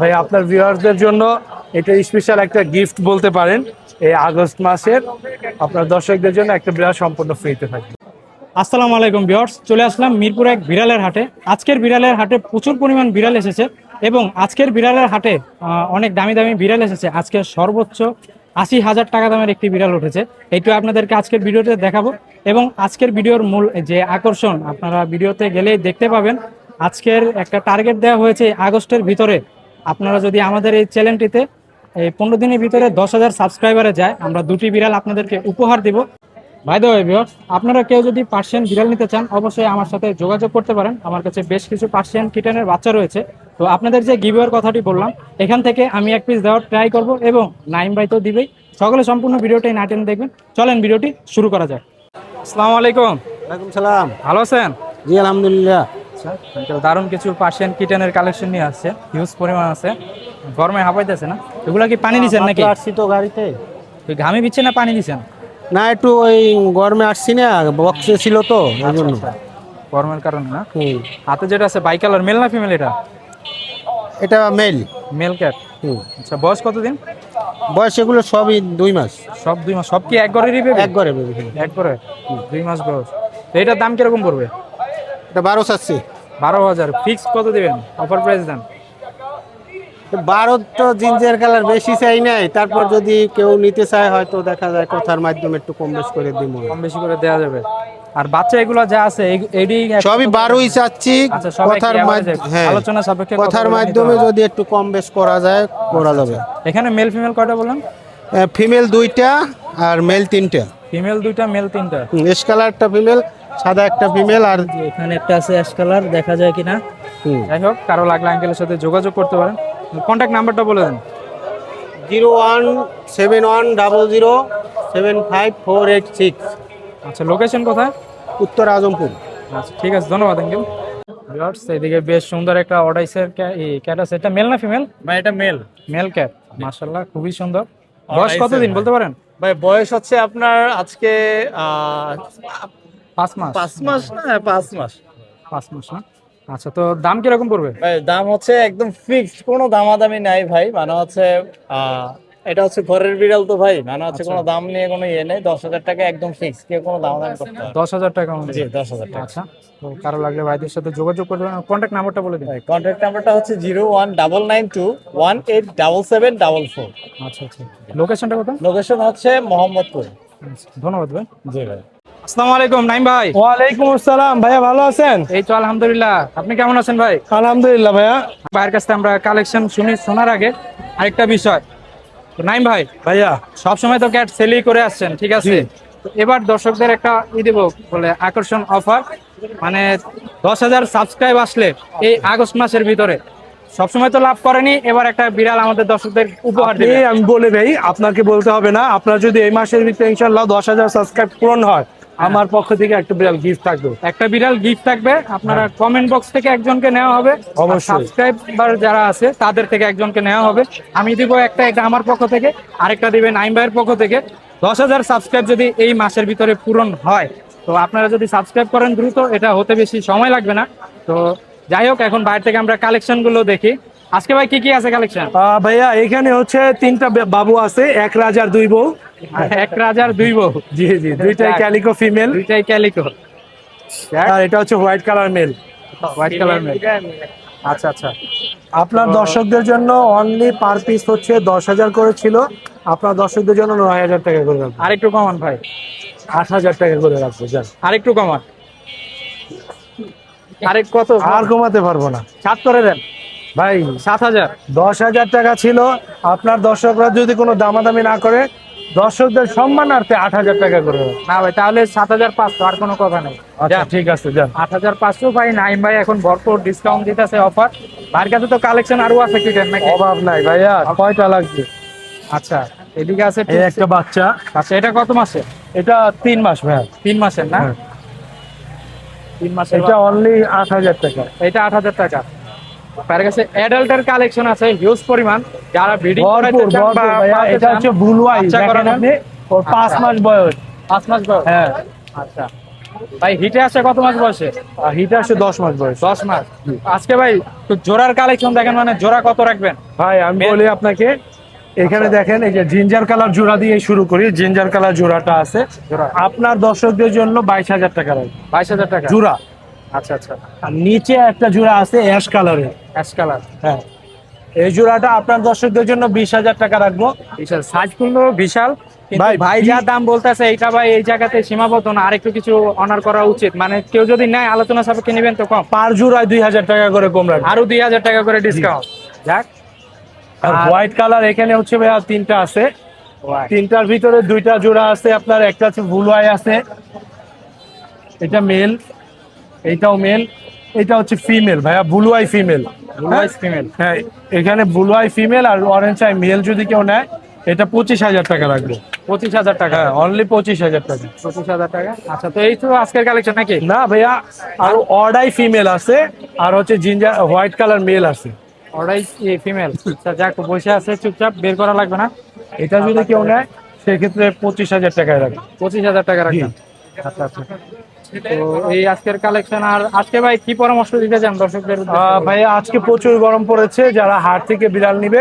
ভাই, আপনার ভিউয়ারদের জন্য এটা স্পেশাল একটা গিফট বলতে পারেন। এই আগস্ট মাসের আপনার দর্শকদের জন্য একটা বিড়াল সম্পূর্ণ ফ্রিতে থাকবে। আসসালামু আলাইকুম ভিউয়ার্স চলে আসলাম মিরপুর এক বিড়ালের হাটে। আজকের বিড়ালের হাটে প্রচুর পরিমাণ বিড়াল এসেছে এবং আজকের বিড়ালের হাটে অনেক দামি দামি বিড়াল এসেছে। আজকে সর্বোচ্চ আশি হাজার টাকা দামের একটি বিড়াল উঠেছে। এইটু আপনাদেরকে আজকের ভিডিওতে দেখাবো এবং আজকের ভিডিওর মূল যে আকর্ষণ, আপনারা ভিডিওতে গেলেই দেখতে পাবেন, আজকের একটা টার্গেট দেওয়া হয়েছে আগস্টের ভিতরে। আপনারা যদি আমাদের এই চ্যানেলটিতে এই পনেরো দিনের ভিতরে দশ হাজার সাবস্ক্রাইবারে যায় আমরা দুটি বিড়াল আপনাদেরকে উপহার দিব। বাই দ্য ওয়ে ভিউয়ার্স আপনারা কেউ যদি পার্সিয়ান বিড়াল নিতে চান অবশ্যই আমার সাথে যোগাযোগ করতে পারেন। আমার কাছে বেশ কিছু পার্সিয়ান কিটেনের বাচ্চা রয়েছে। তো আপনাদের যে গিভের কথাটি বললাম এখান থেকে আমি এক পিস দেওয়ার ট্রাই করব এবং নাইম বাই তো দিবেই। সকলে সম্পূর্ণ ভিডিওটাই না টেনে দেখবেন। চলেন ভিডিওটি শুরু করা যাক। আসসালামু আলাইকুম। ওয়ালাইকুম সালাম। ভালো আছেন? জি আলহামদুলিল্লাহ। আচ্ছা দারুণ কিছু পার্সিয়ান কিটেনের কালেকশন নিয়ে আসছে হিউজ পরিমাণ আছে। গরমে হাঁপাইতেছে না। এগুলো কি পানি দিচ্ছেন নাকি? আসছি তো গাড়িতে। ঘামে দিচ্ছে না পানি দিচ্ছেন না একটু ওই গরমে আসছি না বক্সে ছিল তো এই জন্য। গরমের কারণে না। হাতে যেটা আছে বাই কালার মেল না ফিমেল এটা? এটা মেল মেল ক্যাট। আচ্ছা বয়স কতদিন? বয়স এগুলো সবই দুই মাস। সব দুই মাস। সব কি এক ঘরেরই এক ঘরে। এক ঘরে? দুই মাস বয়স। তো এটার দাম কীরকম পড়বে? এটা বারো চাচ্ছি। বারো হাজার। ফিক্স কত দিবেন? অফার প্রাইস দেন। বারো তো জিঞ্জার কালার বেশি চাই নাই। তারপর যদি কেউ নিতে চায় হয়তো দেখা যায় কথার মাধ্যমে একটু কম বেশ করে দিব। কম বেশি করে দেওয়া যাবে। আর বাচ্চা এগুলো যা আছে এডি সবই বারোই চাচ্ছি। আচ্ছা, কথার মাধ্যমে হ্যাঁ। আলোচনা সাপেক্ষে কথার মাধ্যমে যদি একটু কম বেশ করা যায় করা যাবে। এখানে মেল ফিমেল কয়টা বললাম ফিমেল দুইটা আর মেল তিনটা। ফিমেল দুইটা মেল তিনটা। এস কালারটা ফিমেল সাদা একটা ফিমেল আর এখানে একটা আছে অ্যাশ কালার দেখা যায় কিনা? হুম। যাই হোক কারও লাগলে আঙ্কেলের সাথে যোগাযোগ করতে পারেন। কন্ট্যাক্ট নাম্বারটা বলে দেন। Zero one seven one double zero seven five four eight six. আচ্ছা লোকেশন কোথায়? উত্তর আজমপুর। আচ্ছা ঠিক আছে ধন্যবাদ আঙ্কেল ভিউয়ার্স এদিকে বেশ সুন্দর একটা অডাইসের ক্যাট আছে। এটা মেল না ফিমেল ভাই এটা মেল মেল ক্যাট মাশাআল্লাহ খুবই সুন্দর। বয়স কতদিন বলতে পারেন? ভাই বয়স হচ্ছে আপনার আজকে পাঁচ মাস? পাঁচ মাস না হ্যাঁ, পাঁচ মাস। পাঁচ মাস না? আচ্ছা তো দাম কীরকম পড়বে? ভাই দাম হচ্ছে একদম ফিক্সড কোনো দামাদামি নাই ভাই। মানে হচ্ছে আহ, এটা হচ্ছে ঘরের বিড়াল তো ভাই। মানে হচ্ছে কোনো দাম নিয়ে কোনো ইয়ে নেই। দশ হাজার টাকা একদম ফিক্স কেউ কোনো দামাদামি করতে দশ হাজার টাকা জি দশ হাজার টাকা। আচ্ছা তো কারও লাগলে ভাইদের সাথে যোগাযোগ করতে পারেন। কন্ট্যাক্ট নাম্বারটা বলে দিন। কন্ট্যাক্ট নাম্বারটা হচ্ছে zero one double nine two one eight double seven double four. আচ্ছা আচ্ছা। লোকেশনটা কোথায়? লোকেশন হচ্ছে মোহাম্মদপুর। আচ্ছা, ধন্যবাদ ভাই। জি ভাই। আসসালামু আলাইকুম নাইম ভাই। ওয়ালাইকুম আসসালাম ভাইয়া ভালো আছেন? এই তো আলহামদুলিল্লাহ। আপনি কেমন আছেন ভাই? আলহামদুলিল্লাহ ভাইয়া। ভাইয়ের কাছ আমরা কালেকশন শুনি শোনার আগে আরেকটা বিষয়। নাইম ভাই ভাইয়া। সবসময় তো ক্যাট সেলই করে আসছেন ঠিক আছে? এবার দর্শকদের একটা ই দেবো বলে আকর্ষণ অফার মানে দশ হাজার সাবস্ক্রাইব আসলে এই আগস্ট মাসের ভিতরে। সবসময় তো লাভ করেনি এবার একটা বিড়াল আমাদের দর্শকদের উপহার দেবে। আমি বলে ভাই আপনাকে বলতে হবে না আপনার যদি এই মাসের ভিতরে ইনশাল্লাহ দশ হাজার সাবস্ক্রাইব পূরণ হয় আমার পক্ষ থেকে একটা বিড়াল গিফট থাকবে। একটা বিড়াল গিফট থাকবে আপনারা কমেন্ট বক্স থেকে একজনকে নেওয়া হবে। অবশ্যই। সাবস্ক্রাইবার যারা আছে তাদের থেকে একজনকে নেওয়া হবে। আমি দিব একটা একটা আমার পক্ষ থেকে আরেকটা দিবেন নাইম ভাইয়ের পক্ষ থেকে। দশ হাজার সাবস্ক্রাইব যদি এই মাসের ভিতরে পূরণ হয় তো আপনারা যদি সাবস্ক্রাইব করেন দ্রুত এটা হতে বেশি সময় লাগবে না। তো যাই হোক এখন বাইরে থেকে আমরা কালেকশনগুলো দেখি। আজকে ভাই কি কি আছে কালেকশন ভাইয়া এখানে হচ্ছে তিনটা বাবু আছে এক রাজার দুই বউ। এক রাজার দুই বউ। জি জি দুইটাই ক্যালিকো ফিমেল দুইটাই ক্যালিকো আর এটা হচ্ছে white colour male white colour male আচ্ছা আচ্ছা। আপনার দর্শকদের জন্য অনলি পার পিস হচ্ছে দশ হাজার করে ছিল। আপনার দর্শকদের জন্য নয় হাজার টাকা করে রাখব। আরেকটু কমান ভাই। আট হাজার টাকা করে রাখব যান। আরেকটু কমান। আরেক কত? আর কমাতে পারব না। সাত করে দেন। ভাই সাত হাজার। দশ হাজার টাকা ছিল। আপনার দর্শকরা যদি কোনো দামাদামি না করে দর্শকদের সম্মানার্থে আট হাজার টাকা করে। না ভাই তাহলে সাত হাজার পাঁচশো আর কোনো কথা নেই। আচ্ছা ঠিক আছে যান। আট হাজার পাঁচশো ভাই নাইম ভাই এখন ভরপুর ডিসকাউন্ট দিতেছে অফার ভাইয়ের কাছে তো কালেকশন আরও আছে কি নাকি? অভাব নাই ভাইয়া কয়টা লাগবে? আচ্ছা এদিকে আছে একটা বাচ্চা। আচ্ছা এটা কত মাসে এটা তিন মাস ভাইয়া। তিন মাসের না? হ্যাঁ। তিন মাসের এটা অনলি আট হাজার টাকা। এটা আট হাজার টাকা। তার কাছে অ্যাডাল্টের কালেকশন আছে হিউজ পরিমাণ। যারা ভাইয়া এটা হচ্ছে দেখেন করানো। আপনি ওর পাঁচ মাস বয়স। পাঁচ মাস বয়স? হ্যাঁ। আচ্ছা। ভাই হিটে আসে কত মাস বয়সে? হিটে আসে দশ মাস বয়স। দশ মাস। আজকে ভাই একটু জোড়ার কালেকশন দেখেন মানে জোড়া কত রাখবেন? ভাই আমি বলি আপনাকে এখানে দেখেন এই যে জিঞ্জার কালার জোড়া দিয়ে শুরু করি জিঞ্জার কালার জোড়াটা আছে। আপনার দর্শকদের জন্য বাইশ হাজার টাকা রাখবে। বাইশ হাজার টাকা। জোড়া। আচ্ছা আচ্ছা। আর নিচে একটা জোড়া আছে অ্যাশ কালারের অ্যাশ কালার হ্যাঁ। এই জোড়াটা আপনার দর্শকদের জন্য বিশ হাজার টাকা রাখব। বিশাল। সাইজ কিন্তু বিশাল। ভাই, ভাই যা দাম বলতেছে এইটা ভাই এই জায়গাতে সীমাবদ্ধ না। আরেকটু কিছু অনার করা উচিত। মানে কেউ যদি নেয় আলোচনা সাপেক্ষে নেবেন তো কম। পার জোড়ায় দুই হাজার টাকা করে কম রাখবে। আরও দুই হাজার টাকা করে ডিসকাউন্ট যাক। আর আর- হোয়াইট কালার এখানে হচ্ছে ভাইয়া তিনটা আছে। তিনটার ভিতরে দুইটা জোড়া আছে। আপনার একটা আছে বুলুয়াই আছে। এটা মেল এটাও মেল এটা হচ্ছে ফিমেল ভাইয়া বুলুয়াই ফিমেল ফিমেল হ্যাঁ? এখানে বুলুয়াই ফিমেল আর অরেঞ্জ আই মেল যদি কেউ নেয় এটা পঁচিশ হাজার টাকা রাখবে। পঁচিশ হাজার টাকা। হ্যাঁ অনলি পঁচিশ হাজার টাকা। পঁচিশ হাজার টাকা। আচ্ছা তো এই তো আজকের কালেকশন নাকি? না ভাইয়া আর অর্ডাই ফিমেল আছে আর হচ্ছে জিঞ্জার হোয়াইট কালার মেল আছে। ফিমেল আচ্ছা যাক বসে আছে চুপচাপ বের করা লাগবে না। এটা যদি কেউ নেয় সেক্ষেত্রে পঁচিশ হাজার টাকায় রাখবে। পঁচিশ হাজার টাকা রাখবে। আচ্ছা আচ্ছা। তো এই আজকের কালেকশন আর আজকে ভাই কি পরামর্শ দিতে চান দর্শকদের ভাইয়া আজকে প্রচুর গরম পড়েছে যারা হাট থেকে বিড়াল নিবে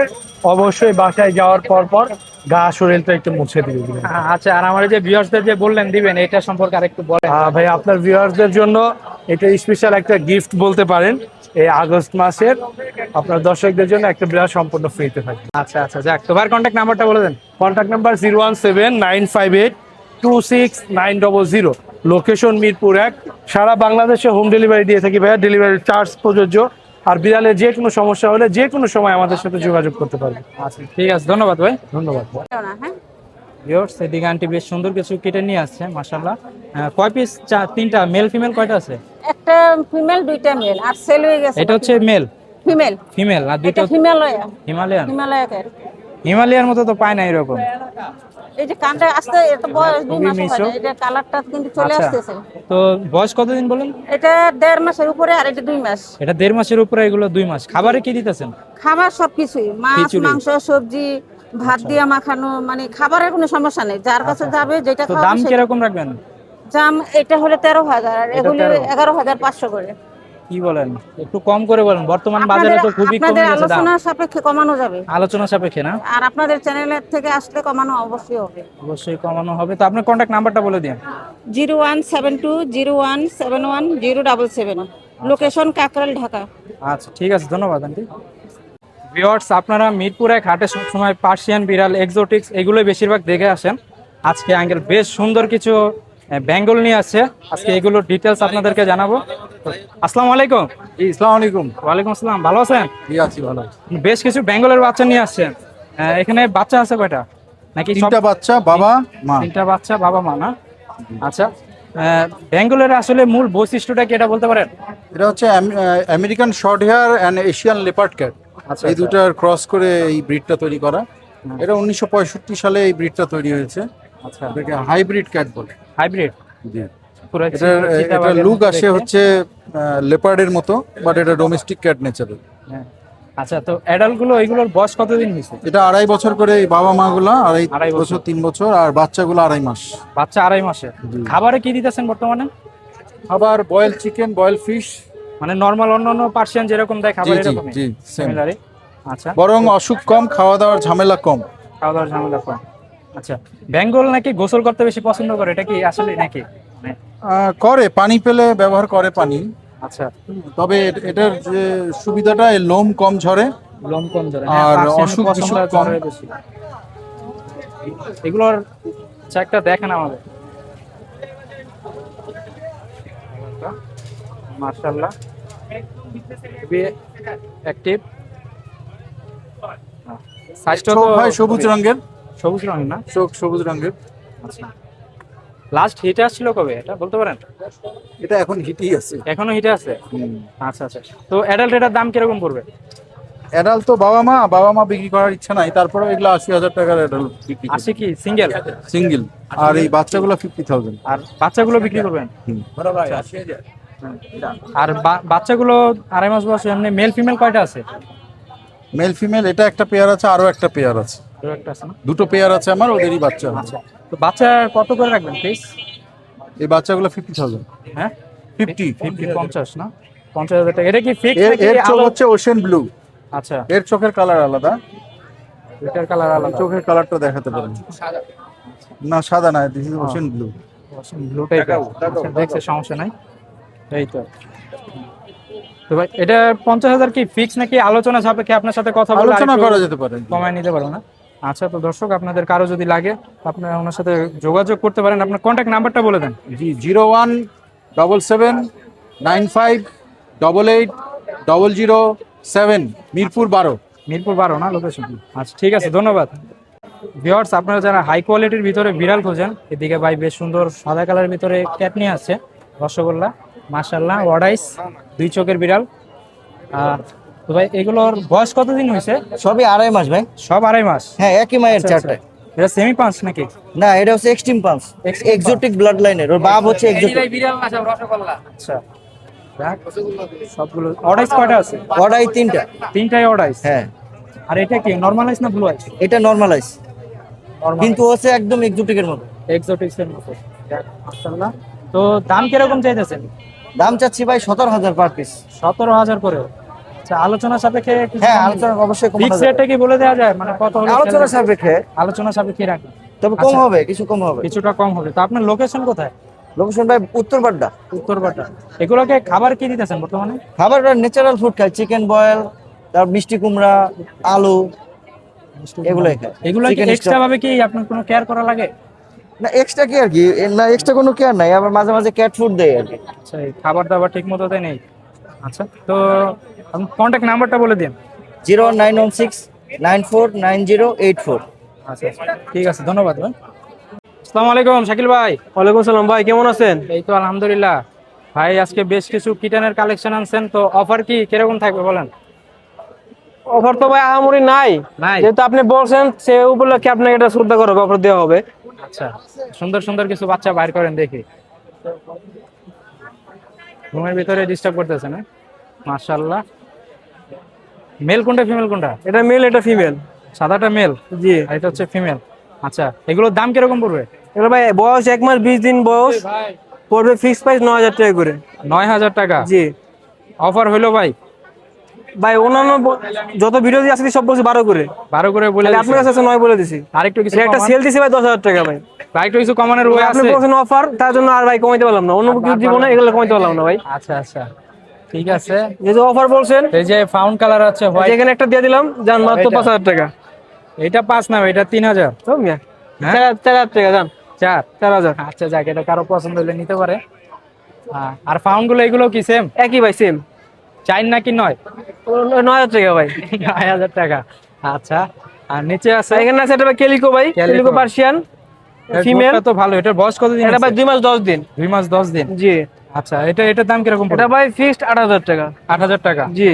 অবশ্যই বাসায় যাওয়ার পর পর গা শরীরটা একটু মুছে দিবে দিবেন। আচ্ছা আর আমার যে ভিউয়ার্সদের যে বললেন দিবেন এটা সম্পর্কে আরেকটু বলেন। ভাই আপনার ভিউয়ারদের জন্য এটা স্পেশাল একটা গিফট বলতে পারেন। এই আগস্ট মাসের আপনার দর্শকদের জন্য একটা বিড়াল সম্পূর্ণ ফ্রিতে থাকবে আচ্ছা আচ্ছা যাক তোমার কন্ট্যাক্ট নাম্বারটা বলে দেন। Contact number zero one seven nine five eight two six nine double zero location Mirpur এক। সারা বাংলাদেশে হোম ডেলিভারি দিয়ে থাকি ভাইয়া। ডেলিভারি চার্জ প্রযোজ্য। আর বিড়ালের যে কোনো সমস্যা হলে যে কোনো সময় আমাদের সাথে যোগাযোগ করতে পারবে। আচ্ছা ঠিক আছে ধন্যবাদ ভাই। ধন্যবাদ। হ্যাঁ। ভিউয়ার্স এদিকে আন্টি বেশ সুন্দর কিছু কেটে নিয়ে আসছে মাশাআল্লাহ। আহ, কয় পিস তিনটা মেল ফিমেল কয়টা আছে? একটা ফিমেল দুইটা মেল আর সেল হয়ে গেছে এটা হচ্ছে মেল ফিমেল ফিমেল আর দুইটা হিমালয়া। হিমালয়ান? হিমালয়ার মতো তো পায় না এরকম। এই যে কানটা আসতে এটা বয়স দুই মাস। হয় এটা কালারটা কিন্তু চলে আচ্ছা। আসতেছে। তো বয়স কতদিন বলেন? এটা দেড় মাসের উপরে আর এটা দুই মাস। এটা দেড় মাসের উপরে এগুলো দুই মাস। খাবারে কি দিতেছেন? খাবার সবকিছুই। মাছ মাংস সবজি ভাত দিয়া মাখানো মানে খাবারের কোনো সমস্যা নেই। যার কাছে যাবে যেটা দাম কীরকম রাখবেন? দাম এটা হলে তেরো হাজার আর এগুলি 13 এগারো হাজার পাঁচশো করে। কি বলেন? একটু কম করে বলেন। বর্তমান বাজারে তো খুবই কমে আপনাদের আলোচনা সাপেক্ষে কমানো যাবে। আলোচনা সাপেক্ষে না? আর আপনাদের চ্যানেলের থেকে আসলে কমানো অবশ্যই হবে। অবশ্যই কমানো হবে। তো আপনার কন্ট্যাক্ট নাম্বারটা বলে দিন। Zero one seven two zero one seven one zero double seven. Location Kakrail Dhaka. আচ্ছা ঠিক আছে। ধন্যবাদ আন্টি। ভিওয়ার্স আপনারা মিরপুর এক হাটে সবসময় পার্সিয়ান বিড়াল এক্সোটিক্স এগুলোই বেশিরভাগ দেখে আসেন। আজকে আঙ্কেল বেশ সুন্দর কিছু বেঙ্গল নিয়ে আসছে আজকে এগুলোর ডিটেলস আপনাদেরকে জানাব। আসসালামু আলাইকুম। ইসলাম আলাইকুম। ওয়ালাইকুম আসসালাম। ভালো আছেন? জি আছি ভালো বেশ কিছু বেঙ্গলের বাচ্চা নিয়ে আসছেন এখানে বাচ্চা আছে কয়টা? নাকি তিনটা বাচ্চা বাবা মা। তিনটা বাচ্চা বাবা মা না? আচ্ছা। আহ, বেঙ্গলের আসলে মূল বৈশিষ্ট্যটা কি এটা বলতে পারেন? এটা হচ্ছে American short hair and Asian leopard cat আচ্ছা, এই আচ্ছা। দুটার ক্রস করে এই ব্রিডটা তৈরি করা। এটা উনিশশো পঁয়ষট্টি সালে এই ব্রিডটা তৈরি হয়েছে। আচ্ছা। এটাকে হাইব্রিড ক্যাট বলে। হাইব্রিড? জি। চিতা- লুক আসে হচ্ছে লেপার্ডের মতো বাট এটা ডোমেস্টিক ক্যাট নেচারের। আচ্ছা তো অ্যাডাল্টগুলো এগুলোর বয়স কতদিন হয়েছে? এটা আড়াই বছর করে বাবা মা গুলা আড়াই আড়াই বছর। তিন বছর আর বাচ্চাগুলো আড়াই মাস। বাচ্চা আড়াই মাসে। খাবারে কি দিতেছেন বর্তমানে? আবার বয়েল চিকেন বয়েল ফিশ মানে নর্মাল অন্যান্য পার্সিয়ান যেরকম দেয় খাবার জি এরকমই? জি সিমিলারই আচ্ছা। বরং অসুখ কম খাওয়া দাওয়ার ঝামেলা কম। খাওয়া দাওয়ার ঝামেলা কম। আচ্ছা বেঙ্গল নাকি গোসল করতে বেশি পছন্দ করে? এটা কি আসলে নাকি? করে পানি পেলে ব্যবহার করে পানি। আচ্ছা। তবে এটার যে সুবিধাটা লোম কম ঝরে। লোম কম ধরে আর অসুখ বিসুখ কম। এগুলোর একটা দেখেন আমাদের। মার্শাল্লাহ অ্যাক্টিভ সাইজটা তো হয় সবুজ রঙের। সবুজ রঙের না? চোখ সবুজ রঙের। আচ্ছা। লাস্ট হিটে আসছিল কবে? এটা বলতে পারেন? এটা এখন হিটই আছে। এখনও হিটে আছে? আচ্ছা আচ্ছা। তো অ্যাডাল্ট এটার দাম কীরকম পড়বে? অ্যাডাল্ট তো বাবা মা বাবা মা বিক্রি করার ইচ্ছা নাই। তারপরে এগুলো আশি হাজার টাকার অ্যাডাল্ট বিক্রি আসে কি? সিঙ্গেল সিঙ্গেল আর এই বাচ্চাগুলো ফিফটি থাউজেন্ড আর বাচ্চাগুলো বিক্রি করবেন? আর বা- বাচ্চাগুলো আড়াই মাস বয়স এমনি মেল ফিমেল কয়টা আছে? মেল ফিমেল এটা একটা পেয়ার আছে আরও একটা পেয়ার আছে। দুটো না? পেয়ার আছে আমার ওদেরই বাচ্চা আছে তো বাচ্চা কত করে রাখবেন প্লিজ এই বাচ্চাগুলো ফিফটি থাউজেন্ড হ্যাঁ? ফিফটি ফিফটি পঞ্চাশ না? পঞ্চাশ হাজার টাকা। এটা কি ফিক্স এর নাকি এর চোখ হচ্ছে ওশেন ব্লু আচ্ছা। এর চোখের কালার আলাদা। এটার কালার আলাদা। চোখের কালারটা দেখাতে পারেন। না সাদা না this is ocean blue blue টাইপের দেখছে সমস্যা নাই। এই তো। তো ভাই এটা পঞ্চাশ হাজার কি ফিক্স নাকি? আলোচনা সাপেক্ষে আপনার সাথে কথা বলে আলোচনা করা যেতে পারে। কমায় নিতে পারো না? আচ্ছা তো দর্শক আপনাদের কারও যদি লাগে আপনারা ওনার সাথে যোগাযোগ করতে পারেন। আপনার কন্ট্যাক্ট নাম্বারটা বলে দেন। জি zero one double seven nine five double eight double zero seven Mirpur বারো। মিরপুর বারো না লোকেশন আচ্ছা ঠিক আছে ধন্যবাদ। ভিওয়ার্স আপনারা যারা হাই কোয়ালিটির ভিতরে বিড়াল খোঁজেন এদিকে ভাই বেশ সুন্দর সাদা কালারের ভিতরে ক্যাট নিয়ে আসছে রসগোল্লা মাশাল্লাহ ওয়াডাইস দুই চোখের বিড়াল। আর তো ভাই এগুলোর বয়স কতদিন হয়েছে? সবই আড়াই মাস ভাই। সব আড়াই মাস? হ্যাঁ একই মায়ের আচ্ছা, চারটে। এটা সেমি পাঁচ নাকি? না এটা হচ্ছে এক্সট্রিম পাঞ্চ এক্সোটিক ব্লাড লাইনের ওর বাপ হচ্ছে এক্সোটিক আচ্ছা। যাক, সবগুলো অর্ডাইস কয়টা আছে? অর্ডাই তিনটা। তিনটাই অর্ডাইস হ্যাঁ। আর এটা কি নর্মালাইজ না ব্লু আইস এটা নর্মালাইজ কিন্তু হচ্ছে একদম এক্সোটিকের মতো। মাশাআল্লাহ। তো দাম কীরকম চাইতেছেন? দাম চাচ্ছি ভাই সতেরো হাজার পার পিস সতেরো হাজার করে আচ্ছা আলোচনা সাপেক্ষে হ্যাঁ আলোচনা অবশ্যই কমানো ফিক্স রেটটা কি বলে দেওয়া যায়? মানে কত হলে আলোচনা সাপেক্ষে। আলোচনা সাপেক্ষে রাখি। তবে কম আচ্ছা। হবে কিছু কম হবে। কিছুটা কম হবে। তো আপনার লোকেশন কোথায়? লোকেশন ভাই উত্তর বাড্ডা। উত্তরপাটা এগুলোকে খাবার কি দিতেছেন বর্তমানে? খাবার ন্যাচারাল ফুড খায় চিকেন বয়েল তারপর মিষ্টি কুমড়া আলু এগুলোই খায় এগুলো এক্সট্রা ভাবে কি আপনার কোনো কেয়ার করা লাগে? না এক্সট্রা কি আর কি? না এক্সট্রা কোনো কেয়ার নাই। আবার মাঝে মাঝে ক্যাট ফুড দেয় আর কি। আচ্ছা খাবার দাবার ঠিক মতো দেয় নেই। আচ্ছা তো কন্ট্যাক্ট নাম্বারটা বলে দিন। Zero nine one six nine four nine zero eight four. আচ্ছা আচ্ছা, ঠিক আছে ধন্যবাদ ভাই। আসসালামু আলাইকুম শাকিল ভাই। ওয়ালাইকুম সালাম ভাই কেমন আছেন? এই তো আলহামদুলিল্লাহ। ভাই আজকে বেশ কিছু কিটানের কালেকশন আনছেন তো অফার কি কীরকম থাকবে বলেন? অফার তো ভাই আহামরি নাই। নাই? যেহেতু আপনি বলছেন সে উপলক্ষে আপনাকে এটা শ্রদ্ধা করবে অফার দেওয়া হবে। আচ্ছা সুন্দর সুন্দর কিছু বাচ্চা বাইর করেন দেখি। রুমের ভিতরে ডিস্টার্ব করতেছে না? মাশাআল্লাহ। মেল কোনটা ফিমেল কোনটা? এটা মেল এটা ফিমেল সাদাটা মেল জি। আর এটা হচ্ছে ফিমেল আচ্ছা এগুলোর দাম কীরকম পড়বে? এটা ভাই বয়স এক মাস বিশ দিন বয়স। পড়বে ফিক্স প্রাইস নয় হাজার টাকা করে। নয় হাজার টাকা? জি। অফার হইল ভাই? ভাই অন্যান্য যত ভিডিও দিয়ে আসছি সব বলছি বারো করে। বারো করে বলে আপনার কাছে আছে নয় বলে দিছি। আরেকটু কিছু একটা সেল দিছি ভাই দশ হাজার টাকা ভাই। আরেকটু কিছু কমানোর আপনি আছে? বলছেন অফার তার জন্য আর ভাই কমাইতে পারলাম না। অন্য কিছু জীবনে এগুলো কমাইতে পারলাম না ভাই। আচ্ছা আচ্ছা। ঠিক আছে। যেহেতু অফার বলছেন? এই যে ফাউন্ড কালার আছে হোয়াইট এখানে একটা দিয়ে দিলাম যান মাত্র এটা। পাঁচ হাজার টাকা। এটা না এটা তিন হাজার। তো মিয়া। হ্যাঁ? টাকা যান চার। চার হাজার। আচ্ছা যাক এটা কারও পছন্দ হলে নিতে পারে। আর ফাউন্ডগুলো এগুলো কি সেম একই ভাই সেম চাইন নাকি নয়? নয় হাজার টাকা ভাই। নয় হাজার টাকা। আচ্ছা আর নিচে আছে? এখানে আছে এটা কেলিকো ভাই। কেলিকো পার্সিয়ান ফিমেল তো ভালো এটার বয়স কতদিন এটা ভাই? দুই মাস দশ দিন। দুই মাস দশ দিন। জি। আচ্ছা এটা এটার দাম কীরকম এটা ভাই ফিক্সড আট হাজার টাকা। আট হাজার টাকা? জি।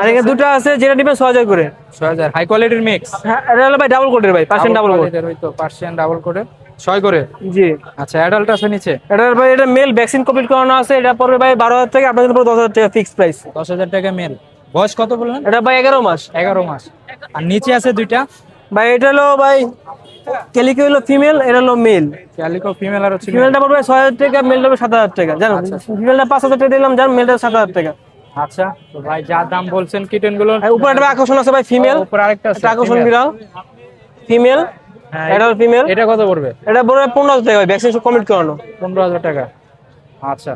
আর এখানে দুটো আছে যেটা নেবেন ছ হাজার করে। ছয় হাজার। হাই কোয়ালিটির মিক্স হ্যাঁ এটা হলো ভাই ডাবল কোটের ভাই পার্সেন্ট ডাবল কোট ওই তো পার্সিয়ান ডাবল করে ছয় করে? জি। আচ্ছা অ্যাডাল্ট আছে নিচে? এটা ভাই এটা মেল ভ্যাকসিন কমপ্লিট করানো আছে এটা পড়বে ভাই বারো হাজার টাকা আপনাদের পড়বে দশ হাজার টাকা ফিক্স প্রাইস দশ হাজার টাকা মেল বয়স কত বললেন? এটা ভাই এগারো মাস। এগারো মাস। আর নিচে আছে দুইটা? ভাই এটা হলো ভাই কেলিকো হলো ফিমেল এটা হলো মেল ক্যালিকো ফিমেল আর হচ্ছে ফিমেলটা পড়বে ছয় হাজার টাকা মেলটা পড়বে সাত হাজার টাকা। জানো ফিমেলটা পাঁচ হাজার টাকা দিলাম জান মেলটা সাত হাজার টাকা। আচ্ছা তো ভাই যা দাম বলছেন কিটেনগুলো উপরে একটা আকর্ষণ আছে ভাই ফিমেল উপর আরেকটা আছে আকর্ষণ বিড়াল। ফিমেল হ্যাঁ, এটা ফিমেল এটা কত পড়বে? এটা পড়বে পনেরো হাজার টাকা ভাই ভ্যাকসিন কমপ্লিট করানো। পনেরো হাজার টাকা। আচ্ছা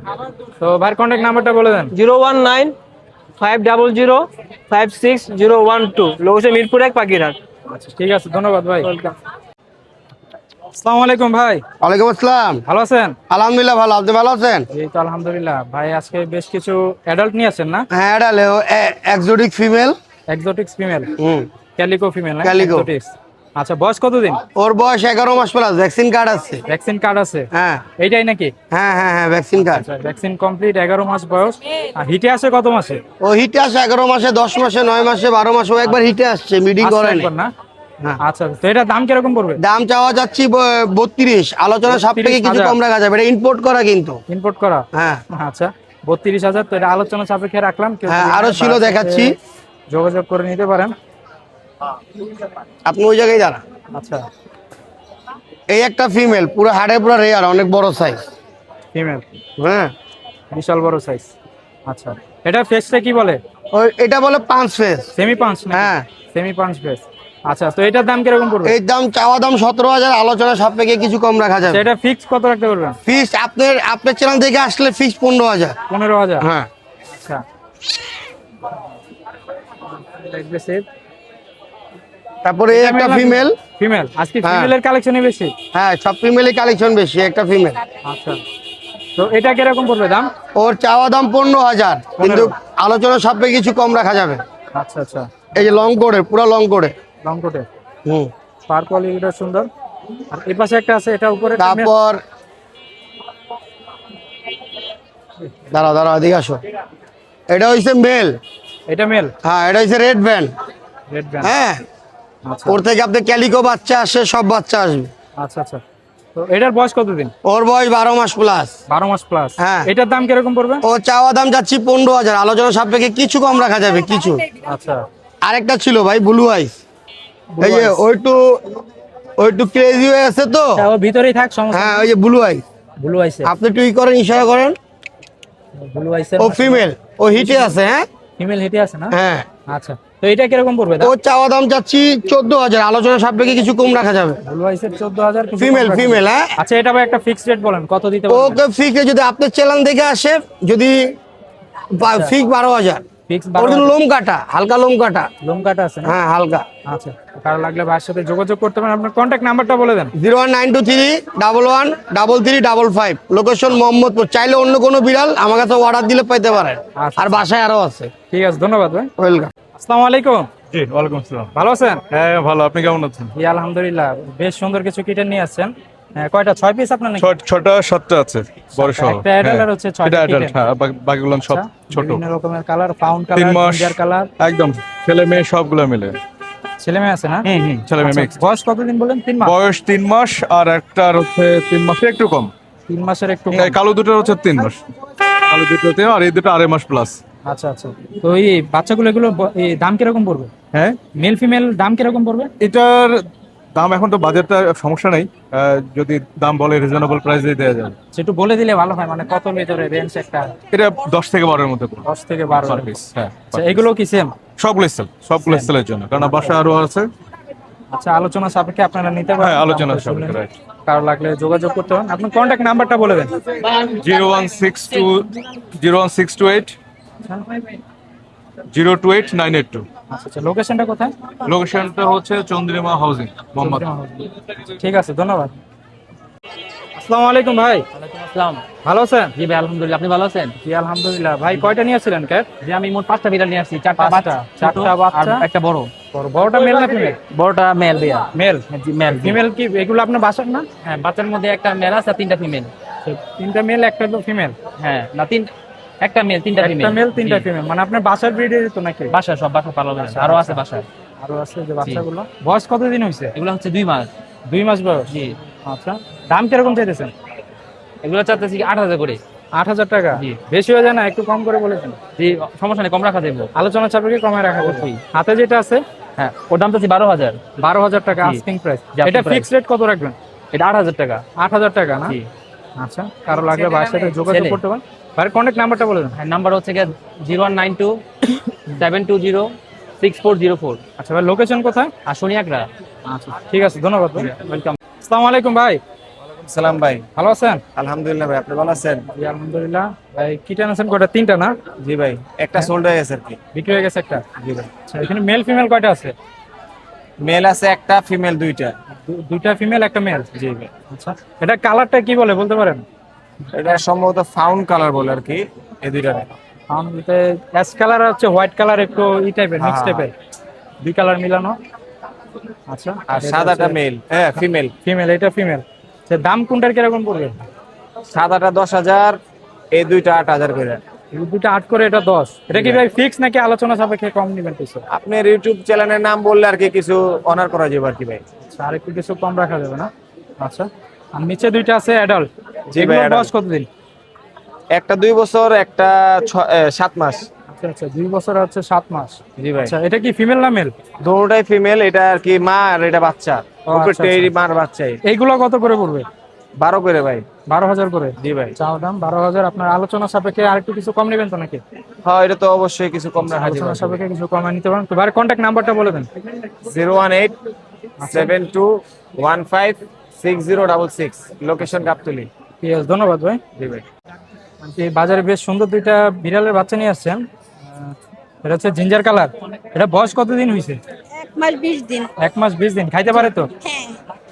তো ভাইয়ের কন্ট্যাক্ট নাম্বারটা বলে দেন। Zero one nine five double zero five six zero one two location Mirpur এক পাখিরহাট। আচ্ছা ঠিক আছে ধন্যবাদ ভাই। আসসালামু আলাইকুম ভাই। ওয়ালাইকুম আসসালাম। ভালো আছেন? আলহামদুলিল্লাহ ভালো। আপনি ভালো আছেন? এই তো আলহামদুলিল্লাহ। ভাই আজকে বেশ কিছু অ্যাডাল্ট নিয়ে আছেন না? হ্যাঁ এটা এক্সোটিক ফিমেল ফিমেল হুম। ক্যালিকো ফিমেল না। আচ্ছা বয়স কতদিন? ওর বয়স এগারো মাস প্লাস। ভ্যাকসিন কার্ড আছে। ভ্যাকসিন কার্ড আছে? হ্যাঁ। এইটাই নাকি? হ্যাঁ হ্যাঁ হ্যাঁ ভ্যাকসিন কার্ড ভ্যাকসিন কমপ্লিট এগারো মাস বয়স। আর হিটে আসে কত মাসে? ও হিটে আসে এগারো মাসে দশ মাসে নয় মাসে বারো মাসে। ও একবার হিটে আসছে মিটিং আসছে করে না। আচ্ছা তো এটা দাম কীরকম পড়বে? দাম চাওয়া যাচ্ছি বত্রিশ আলোচনা কিছু 32,000 কম রাখা যাবে এটা ইম্পোর্ট করা কিন্তু। ইম্পোর্ট করা? হ্যাঁ। আচ্ছা বত্রিশ হাজার তো এটা আলোচনা সাপেক্ষে রাখলাম। হ্যাঁ, আরও ছিল দেখাচ্ছি। যোগাযোগ করে নিতে পারেন। আপনি ওই জায়গায় দাঁড়ান। আচ্ছা। এই একটা ফিমেল পুরো হাড়ে পুরো রেয়ার অনেক বড় সাইজ ফিমেল হ্যাঁ। বিশাল বড় সাইজ আচ্ছা এটা ফেসটা কি বলে? এটা বলে পাঁচ ফেস সেমি পাঁচ হ্যাঁ। সেমি পাঁচ ফেস আচ্ছা তো এটার দাম কীরকম পড়বে? এই দাম চাওয়া দাম সতেরো হাজার আলোচনা সাপেক্ষে কিছু কম রাখা যাবে। সেটা ফিক্স কত রাখতে পারবেন? ফিস আপনার আপনার চ্যানেল থেকে আসলে ফিস পনেরো হাজার। পনেরো হাজার? হ্যাঁ। আচ্ছা। তারপরে একটা ফিমেল ফিমেল আজকে হ্যাঁ। ফিমেলের কালেকশনই বেশি? হ্যাঁ সব ফিমেলই কালেকশন বেশি একটা ফিমেল আচ্ছা। তো এটা কীরকম পড়বে দাম? ওর চাওয়া দাম পনেরো হাজার কিন্তু আলোচনা সাপেক্ষে কিছু কম রাখা যাবে। আচ্ছা আচ্ছা। এই যে লং করে পুরো লং করে লং কোটে হুম। পার কোয়ালিটিটা সুন্দর। আর এই পাশে একটা আছে এটা উপরে তারপর এদিকে আসো। এটা হইছে মেল এটা মেল হ্যাঁ এটা হইছে রেড ব্যান্ড রেড ব্যান্ড হ্যাঁ। আচ্ছা। ওর থেকে আপনার ক্যালিকো বাচ্চা আসে সব বাচ্চা আসবে। আচ্ছা আচ্ছা। তো এটার বয়স কতদিন? ওর বয়স বারো মাস প্লাস বারো মাস প্লাস হ্যাঁ। এটার দাম কীরকম পড়বে? ও চাওয়া দাম যাচ্ছি পনেরো হাজার। আলোচনা সাপেক্ষে কিছু কম রাখা যাবে কিছু। আচ্ছা। আরেকটা ছিল ভাই ব্লু আইস এই যে ওইটু ওইটু ক্রেজি হয়ে আছে তো? আচ্ছা, ও ভিতরেই থাক সমস্যা হ্যাঁ ওই যে ব্লু আইস ব্লু আইসে আপনি একটু ই করেন ইশারা করেন। ব্লু আইসে ও ফিমেল ও হিটে আছে হ্যাঁ? ফিমেল হেঁটে আছে না? হ্যাঁ। আচ্ছা তো এটা কীরকম পড়বে? ও চাওয়া দাম চাচ্ছি চোদ্দ হাজার আলোচনা সাপেক্ষে কিছু কম রাখা যাবে। চোদ্দ হাজার ফিমেল ফিমেল হ্যাঁ? আচ্ছা এটা ভাই একটা ফিক্সড রেট বলেন কত দিতে পারবেন? ওকে ফিক্স যদি আপনার চ্যানেল দেখে আসে যদি ফিক্স বারো হাজার। ফিক্স লোম কাটা হালকা লোম কাটা লোম কাটা আছে হ্যাঁ হালকা। আচ্ছা কারও লাগলে ভাইয়ের সাথে যোগাযোগ করতে পারেন। আপনার কন্ট্যাক্ট নাম্বারটা বলে দেন। Zero one nine two three double one double three double five. Location Mohammadpur. চাইলে অন্য কোনো বিড়াল আমার কাছে অর্ডার দিলে পাইতে পারেন। আচ্ছা। আর বাসায় আরও আছে। ঠিক আছে ধন্যবাদ ভাই। ওয়েলকাম আসসালামু আলাইকুম। জি ওয়ালাইকুম আসসালাম। ভালো আছেন? হ্যাঁ ভালো। আপনি কেমন আছেন? জি আলহামদুলিল্লাহ। বেশ সুন্দর কিছু কিটেন নিয়ে আসছেন। হ্যাঁ, কয়টা? ছয় পিস আপনার নাকি? ছটা সাতটা আছে বড় সহ। একটা আর হচ্ছে এটা অ্যাডাল্ট হ্যাঁ বাকিগুলো সব আচ্ছা, ছোট। বিভিন্ন রকমের colour found colour ginger colour একদম। ছেলে মেয়ে সবগুলো মিলে। ছেলে মেয়ে আছে না? হুম হুম ছেলে মেয়ে আচ্ছা, মিক্স বয়স কতদিন বলেন তিন মাস? বয়স তিন মাস আর একটার হচ্ছে তিন মাসের একটু কম। তিন মাসের একটু এই কালো দুটোর হচ্ছে তিন মাস। কালো দুটোতে আর এই দুটো আড়াই মাস প্লাস আচ্ছা আচ্ছা। তো এই বাচ্চাগুলো এগুলো দাম কীরকম পড়বে? হ্যাঁ? মেল ফিমেল দাম কীরকম পড়বে? এটার দাম এখন তো বাজারটা সমস্যা নেই যদি দাম বলে রিজনেবল প্রাইসে দেওয়া যাবে একটু বলে দিলে ভালো হয় মানে কত ভিতরে রেঞ্জ একটা? এটা দশ থেকে বারোর মধ্যে পড়বে। দশ থেকে বারো। Per piece, হ্যাঁ আচ্ছা এগুলো কি সেম সবগুলো সেল সবগুলো সেলের জন্য কারণ বাসা আরও আছে। আচ্ছা আলোচনা সাপেক্ষে আপনারা নিতে পারেন। হ্যাঁ আলোচনা সাপেক্ষে রাইট কারও লাগলে যোগাযোগ করতে পারেন। আপনার কন্ট্যাক্ট নাম্বারটা বলে দেন। Zero one six two zero two eight nine eight two. আচ্ছা আচ্ছা লোকেশনটা কোথায়? লোকেশনটা হচ্ছে চন্দ্রিমা হাউজিং মোহাম্মদ। ঠিক আছে ধন্যবাদ। আসসালামু আলাইকুম ভাই। আসসালাম। ভালো আছেন? জি ভাই আলহামদুলিল্লাহ আপনি ভালো আছেন? জি আলহামদুলিল্লাহ। ভাই কয়টা নিয়েছিলেন ক্যাট যে আমি মোট পাঁচটা বিড়াল নিয়ে আসছি চারটা বাচ্চা চারটা বাচ্চা। একটা বড়। বড় বড়টা মেল না ফিমেল বড়টা মেল ভাইয়া। মেল জি মেল ফিমেল কি এগুলো আপনার বাসার না? হ্যাঁ বাচ্চার মধ্যে একটা মেল আছে তিনটা ফিমেল তিনটা মেল একটা ফিমেল হ্যাঁ না তিন একটা মেল তিনটা ফিমেল একটা মেল তিনটা ফিমেল মানে আপনার বাসার ব্রিডের তো নাকি? বাসা সব বাসা পালন আছে আরও আছে বাসায় আরও আছে যে বাচ্চাগুলো। বয়স কতদিন হয়েছে এগুলো হচ্ছে দুই মাস। দুই মাস বয়স? জি। আচ্ছা। দাম কীরকম চাইতেছেন? এগুলো চাচ্ছি আট হাজার করে। আট হাজার টাকা? জি। বেশি হয়ে যায় না? একটু কম করে বলেছেন। জি সমস্যা নেই কম রাখা যাবে আলোচনা চাপে কমায় রাখা যাবে? হাতে যেটা আছে? হ্যাঁ ওর দাম চাচ্ছি বারো হাজার। বারো হাজার টাকা আস্কিং প্রাইস এটা। ফিক্সড রেট কত রাখবেন? এটা আট হাজার টাকা। আট হাজার টাকা না? জি। আচ্ছা কারও লাগলে সাথে যোগাযোগ করতে পারেন। ভাইয়ের কন্ট্যাক্ট নাম্বারটা বলে দেন। হ্যাঁ নাম্বার হচ্ছে গিয়ে zero one nine two seven two zero six four zero four. আচ্ছা ভাই লোকেশন কোথায়? আর শনিয়াকরা আচ্ছা। ঠিক আছে ধন্যবাদ ভাই। ওয়েলকাম আসসালামু আলাইকুম ভাই। সালাম ভাই। ভালো আছেন? আলহামদুলিল্লাহ ভাই আপনি ভালো আছেন? জি আলহামদুলিল্লাহ। ভাই কিটেন আছেন কয়টা? তিনটা না? জি ভাই একটা সোল্ড হয়ে গেছে আর কি। বিক্রি হয়ে গেছে একটা? জি ভাই। আচ্ছা এখানে মেল ফিমেল কয়টা আছে? মেল আছে একটা ফিমেল দুইটা। দু- দুইটা ফিমেল একটা মেল জি ভাই। আচ্ছা এটা কালারটা কি বলে বলতে পারেন? এটা সম্ভবত ফাউন্ড কালার বলে আর কি এই দুইটা। অ্যাশ কালার হচ্ছে হোয়াইট কালার একটু ই টাইপের মিক্স। টাইপের দুই কালার মিলানো। আচ্ছা আর সাদাটা মেল হ্যাঁ ফিমেল ফিমেল এটা ফিমেল দাম কোনটার কীরকম পড়বে? সাদাটা দশ হাজার এই দুইটা আট হাজার করে। দুইটা আট করে এটা দশ। এটা কি ভাই ফিক্স নাকি আলোচনা সাপেক্ষে কম নিবেন কিছু? আপনার ইউটিউব চ্যানেলের নাম বললে আর কি কিছু অনার করা যাবে আর কি ভাই। আচ্ছা, আর একটু কিছু কম রাখা যাবে না? আচ্ছা। আর নিচে দুইটা আছে অ্যাডাল্ট জি ভাই। বয়স কতদিন? একটা দুই বছর একটা ছ- সাত মাস। আচ্ছা আচ্ছা দুই বছর হচ্ছে সাত মাস। জি ভাই। আচ্ছা এটা কি ফিমেল না মেল দুটোটাই ফিমেল এটা আর কি মা আর এটা বাচ্চা। ও, উপরে আচ্ছা, আচ্ছা। মার বাচ্চাই এইগুলো কত করে পড়বে? বারো করে ভাই। বারো হাজার করে? জি ভাই। চাও দাম বারো হাজার। আপনার আলোচনা সাপেক্ষে আর একটু কিছু কম নেবেন তো নাকি? হ্যাঁ এটা তো অবশ্যই কিছু কম রাখা আলোচনা সাপেক্ষে কিছু কমায় নিতে পারেন। তো ভাই কন্ট্যাক্ট নাম্বারটা বলে দেন। Zero one eight seven two one five six zero double six location Gabtoli ঠিক আছে ধন্যবাদ ভাই। জি ভাই। বাজারে বেশ সুন্দর দুইটা বিড়ালের বাচ্চা নিয়ে আসছেন। এটা হচ্ছে জিঞ্জার কালার এটা বয়স কতদিন হয়েছে এক মাস বিশ দিন। এক মাস বিশ দিন খাইতে পারে তো? হ্যাঁ।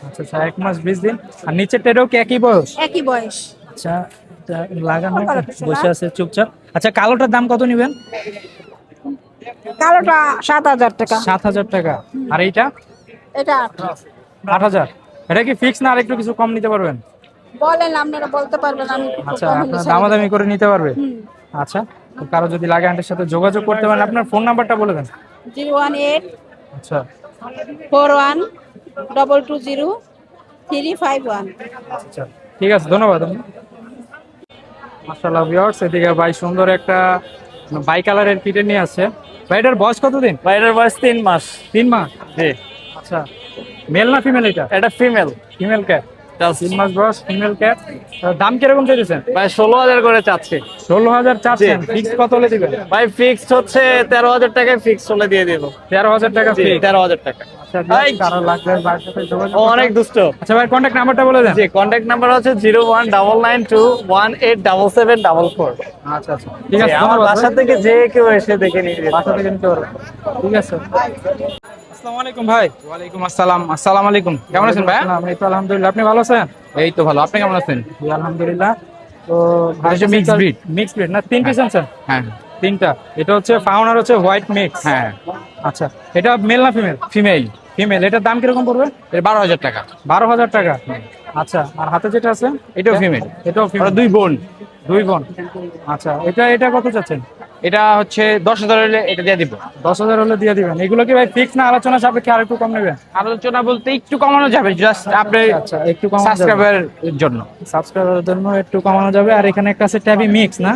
আচ্ছা আচ্ছা এক মাস বিশ দিন। আর নিচেরটা এটাও কি একই বয়স? একই বয়স। আচ্ছা লাগানো বসে আছে চুপচাপ। আচ্ছা কালোটার দাম কত নেবেন? কালোটা সাত হাজার টাকা। সাত হাজার টাকা। আর এইটা? এটা আট হাজার। এটা কি ফিক্স না আর একটু কিছু কম নিতে পারবেন? বলেন আপনারা বলতে পারবেন আমি আচ্ছা আপনার দামাদামি করে নিতে পারবে? আচ্ছা তো কারও যদি লাগে আন্টির সাথে যোগাযোগ করতে পারেন আপনার ফোন নাম্বারটা বলে দেন। জিরো ওয়ান এইট আচ্ছা। Four one double two zero three five one. আচ্ছা ঠিক আছে ধন্যবাদ মাশাআল্লাহ ভিউয়ার্স এদিকে ভাই সুন্দর একটা বাই কালারের কিটে নিয়ে আছে ভাই এটার বয়স কতদিন? বাইরের বয়স তিন মাস। তিন মাস? জি। আচ্ছা। মেল না ফিমেল এটা? এটা ফিমেল ফিমেল ক্যাট তিন মাস বয়স ফিমেল ক্যাট দাম কীরকম চাইছেন ভাই ষোলো হাজার করে চাচ্ছে। ষোলো হাজার ফিক্স কত হলে দিবেন? ভাই ফিক্সড হচ্ছে তেরো হাজার টাকায় ফিক্স হলে দিয়ে দিব। তেরো হাজার টাকা তেরো হাজার টাকা। আচ্ছা এই। কারও লাগবে ভাইয়ের সাথে যোগাযোগ ও করতে অনেক দুষ্ট। আচ্ছা ভাই কন্ট্যাক্ট নাম্বারটা বলে দেন। জি কন্ট্যাক্ট নাম্বার হচ্ছে zero one double nine two one eight double seven double four. আচ্ছা আচ্ছা। ঠিক আছে আমার বাসা থেকে যে কেউ এসে দেখে নিয়ে বাসা থেকে নিতে পারবে ঠিক আছে। আসসালামু আলাইকুম ভাই। ওয়ালাইকুম আসসালাম। আসসালামু আলাইকুম। কেমন আছেন তো আলহামদুলিল্লাহ আপনি ভালো আছেন? এই তো ভালো। আপনি কেমন আছেন? আলহামদুলিল্লাহ। তো mixed breed। মিক্স ব্রিড না? তিন পিস আনছেন? হ্যাঁ। তিনটা। এটা হচ্ছে ফাউনার হচ্ছে হোয়াইট মিক্স হ্যাঁ। আচ্ছা এটা মেল না ফিমেল ফিমেল ফিমেল এটার দাম কীরকম পড়বে? এর বারো হাজার টাকা। বারো হাজার টাকা। আচ্ছা আর হাতে যেটা আছে? এটাও ফিমেল এটাও ফিমেল দুই বোন। দুই বোন। আচ্ছা এটা এটা কত চাচ্ছেন? এটা হচ্ছে দশ হাজার হলে এটা দিয়ে দিব। দশ হাজার হলে দিয়ে দিবেন। এগুলো কি ভাই ফিক্স না আলোচনা সাপেক্ষে আর একটু কম নেবেন? আলোচনা বলতে একটু কমানো যাবে জাস্ট আপনার আচ্ছা একটু কম সাবস্ক্রাইবার জন্য। সাবস্ক্রাইবারের জন্য একটু কমানো যাবে। আর এখানে একটা আছে ট্যাবি মিক্স না?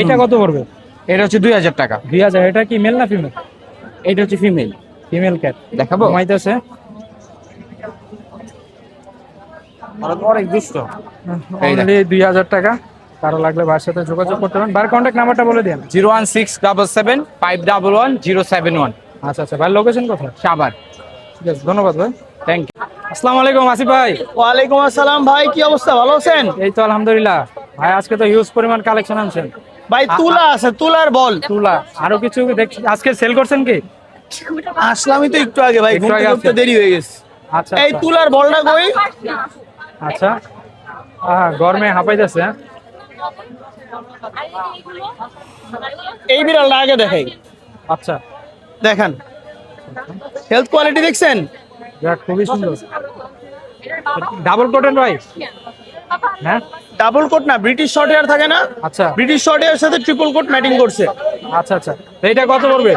এটা কত পড়বে? এটা হচ্ছে দুই হাজার টাকা। দুই হাজার এটা কি মেল না ফিমেল এটা হচ্ছে ফিমেল ফিমেল ক্যাট দেখাবো? ঘুমাইতেছে। অনেক দুষ্ট। এই দেখ। অনলি দুই হাজার টাকা। কারও লাগলে ভাইয়ের সাথে যোগাযোগ করতে পারেন। বার কন্ট্যাক্ট নাম্বারটা বলে দিন। Zero one six double seven five double one zero seven one. আচ্ছা আচ্ছা। ভাই লোকেশন কোথায়? সাবার ঠিক আছে ধন্যবাদ ভাই। থ্যাংক ইউ আসসালামু আলাইকুম আসিফ ভাই। ওয়ালাইকুম আসসালাম ভাই কি অবস্থা? ভালো আছেন? এই তো আলহামদুলিল্লাহ। ভাই আজকে তো হিউজ পরিমাণ কালেকশন আনছেন। ভাই তুলা আছে তুলার বল। তুলা। আরও কিছু দেখছি আজকে সেল করছেন কি? আসলামই তো একটু আগে ভাই আসছেন। দেরি হয়ে গেছে। আচ্ছা এই আচ্ছা। তুলার বলটা কই? আচ্ছা। হ্যাঁ গরমে হাঁপাইতেছে হ্যাঁ? এই বিড়ালটা আগে দেখাই। আচ্ছা। দেখেন। হেলথ কোয়ালিটি দেখছেন? খুবই সুন্দর। ডাবল কোটেন ভাই। হ্যাঁ? ডাবল কোট না ব্রিটিশ শর্ট হেয়ার থাকে না। আচ্ছা। ব্রিটিশ শর্ট হেয়ার সাথে ট্রিপল কোট ম্যাটিং করছে। আচ্ছা আচ্ছা। তো এইটা কত পড়বে?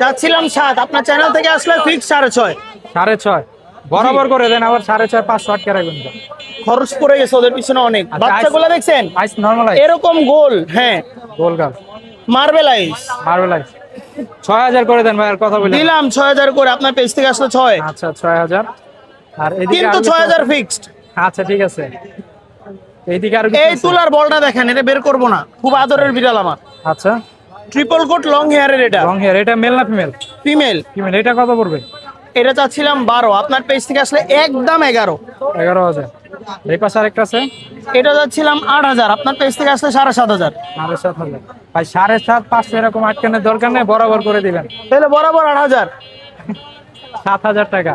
চাচ্ছিলাম সাত আপনার চ্যানেল থেকে আসলে ফিক্স সাড়ে ছয়। সাড়ে ছয়। বরাবর করে দেন আবার সাড়ে ছয় পাঁচশো আটকে রাখবেন খরচ পড়ে গেছে ওদের পিছনে অনেক। আচ্ছা, বাচ্চাগুলো দেখছেন? আইস নর্মাল আইস এরকম গোল হ্যাঁ। গোল গাল। মার্বেল আইস মার্বেল আইস ছয় হাজার করে দেন ভাই আর কথা বলি দিলাম ছয় হাজার করে আপনার পেজ থেকে আসলে ছয়। আচ্ছা ছয় হাজার। আর এদিকে কিন্তু ছয় হাজার? ফিক্সড আচ্ছা ঠিক আছে। এই তুলার বলটা দেখেন এটা বের করব না। খুব আদরের বিড়াল আমার। আচ্ছা। ট্রিপল কোট লং হেয়ারের এটা। রং হেয়ার এটা মেল না ফিমেল ফিমেল ফিমেল এটা কত পড়বে? এটা চাচ্ছিলাম বারো। আপনার পেজ থেকে আসলে একদম এগারো। এগারো হাজার। এই পাশে আরেকটা আছে? এটা চাচ্ছিলাম আট হাজার। আপনার পেজ থেকে আসলে সাড়ে সাত হাজার। সাড়ে সাত হাজার। ভাই সাড়ে সাত পাঁচশো এরকম আটকানোর দরকার নেই বরাবর করে দিবেন। তাহলে বরাবর আট হাজার। সাত হাজার টাকা।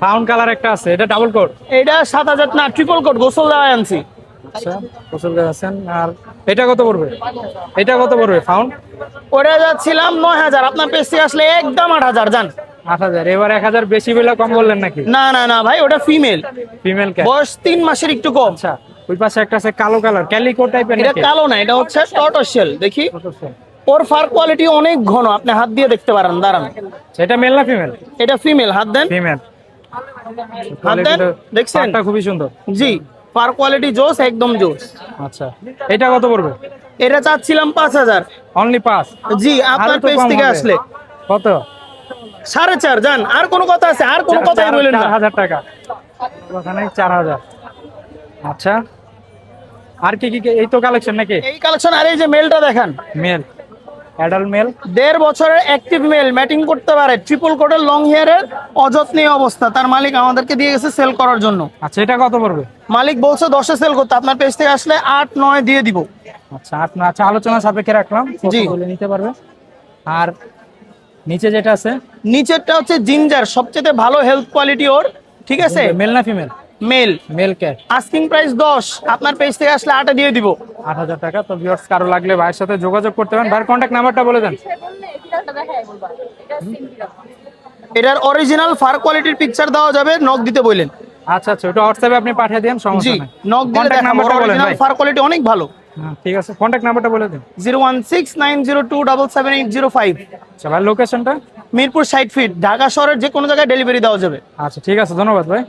ফাউন্ড কালার একটা আছে এটা ডাবল কোড এটা সাত হাজার না ট্রিপল কোট গোসল দেওয়া আনছি। আচ্ছা আছেন আর এটা কত পড়বে? এটা কত পড়বে ফাউন্ড ওটা যাচ্ছিলাম নয় হাজার। আপনার আসলে একদম আট হাজার যান আট হাজার। এবার এক হাজার বেশি বেলা কম বললেন নাকি? না না না ভাই ওটা ফিমেল ফিমেল বয়স তিন মাসের একটু কম। আচ্ছা ওই পাশে একটা আছে কালো কালার ক্যালিকো টাইপের এটা কালো না এটা হচ্ছে দেখি। ওর ফার কোয়ালিটি অনেক ঘন আপনি হাত দিয়ে দেখতে পারেন দাঁড়ান। সেটা মেল না ফিমেল এটা ফিমেল হাত দেন। ফিমেল হাত দেন দেখছেন? খুবই সুন্দর। জি। ফার কোয়ালিটি জোস একদম জোস। আচ্ছা এটা কত পড়বে? এটা চাচ্ছিলাম পাঁচ হাজার। অনলি পাঁচ? জি আপনার পেজ থেকে আসলে। কত? সাড়ে চার যান আর কোনো কথা আছে? আর কোনো কথাই বলেন না। হাজার টাকা। কথা নেই চার হাজার। আচ্ছা। আর কি কি এই তো কালেকশন নাকি? এই কালেকশন আর এই যে মেলটা দেখেন। Male adult male. দেড় বছরের অ্যাক্টিভ মেল ম্যাটিং করতে পারে। ট্রিপল কোটের লং হেয়ারের অযত্নীয় অবস্থা। তার মালিক আমাদেরকে দিয়ে গেছে সেল করার জন্য। আচ্ছা এটা কত পড়বে? মালিক বলছে দশে সেল করতে। আপনার পেজ থেকে আসলে আট নয় দিয়ে দিব। আচ্ছা আট না আচ্ছা আলোচনা সাপেক্ষে রাখলাম। জি। নিতে পারবে। আর নিচে যেটা আছে? নিচেরটা হচ্ছে জিঞ্জার সবচেয়ে ভালো হেলথ কোয়ালিটি ওর। ঠিক আছে? মেল না female male male cat asking price দশ আপনার পেজ থেকে আসলে আটে দিয়ে দিব। আট হাজার টাকা। তো ভিউয়ার্স কারও লাগলে ভাইয়ের সাথে যোগাযোগ করতে পারেন। ভাইয়ের কন্ট্যাক্ট নাম্বারটা বলে দেন। এটার অরিজিনাল ফার কোয়ালিটির পিকচার দেওয়া যাবে নক দিতে বললেন। আচ্ছা আচ্ছা ওটা হোয়াটসঅ্যাপে আপনি পাঠিয়ে দেন সমস্যা নেই। নক দিলে কন্ট্যাক্ট নাম্বারটা বলেন ভাই। ফার কোয়ালিটি অনেক ভালো। হ্যাঁ, ঠিক আছে। কন্ট্যাক্ট নাম্বারটা বলে দিন। Zero one six nine zero two double seven eight zero five. আচ্ছা ভাই লোকেশনটা মিরপুর সাইড ফিট ঢাকা শহরের যে কোনো জায়গায় ডেলিভারি দেওয়া যাবে। আচ্ছা ঠিক আছে ধন্যবাদ ভাই।